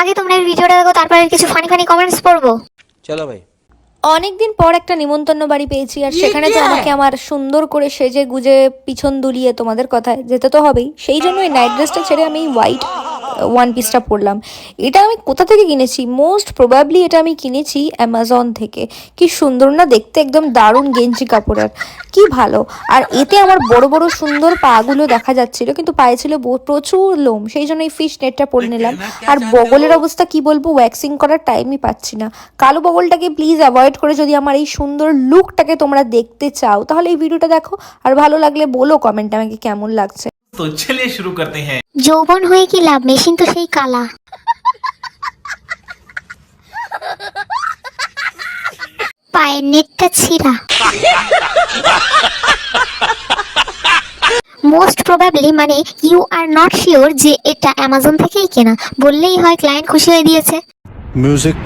আগে তোমরা এই ভিডিওটা দেখো তারপরে কিছু ফানি ফানি কমেন্টস পড়ব। চলো ভাই। অনেকদিন পর একটা নিমন্ত্রণ বাড়ি পেয়েছি আর সেখানে তো আমাকে আমার সুন্দর করে সেজে গুজে পিছন দুলিয়ে তোমাদের কথায় যেতে তো হবেই। সেই জন্য এই নাইট ড্রেসটা ছেড়ে আমি হোয়াইট ওয়ান পিসটা পরলাম এটা আমি কোথা থেকে কিনেছি? মোস্ট প্রবাবলি এটা আমি কিনেছি অ্যামাজন থেকে। কি সুন্দর না দেখতে একদম দারুণ গেঞ্জি কাপড়ের। কি ভালো। আর এতে আমার বড় বড় সুন্দর পাগুলো দেখা যাচ্ছিল কিন্তু পায়ে ছিল প্রচুর লোম। সেই জন্য এই ফিশ নেটটা পরে নিলাম। আর বগলের অবস্থা কি বলব? ওয়্যাক্সিং করার টাইমই পাচ্ছি না। কালো বগলটাকে প্লিজ অ্যাভয়েড করে যদি আমার এই সুন্দর লুকটাকে তোমরা দেখতে চাও তাহলে এই ভিডিওটা দেখো। আর ভালো লাগলে বলো কমেন্টে আমাকে কেমন লাগছে। তো চলে শুরু করতে হ্যাঁ যৌবন হয়ে কি লাভ? মেশিন তো সেই কালা। পায়ের নেটটা ছিঁড়া। মোস্ট প্রবাবলি মানে ইউ আর নট শিওর যে এটা অ্যামাজন থেকেই কেনা। বললেই হয় ক্লায়েন্ট খুশি হয়ে দিয়েছে। মিউজিক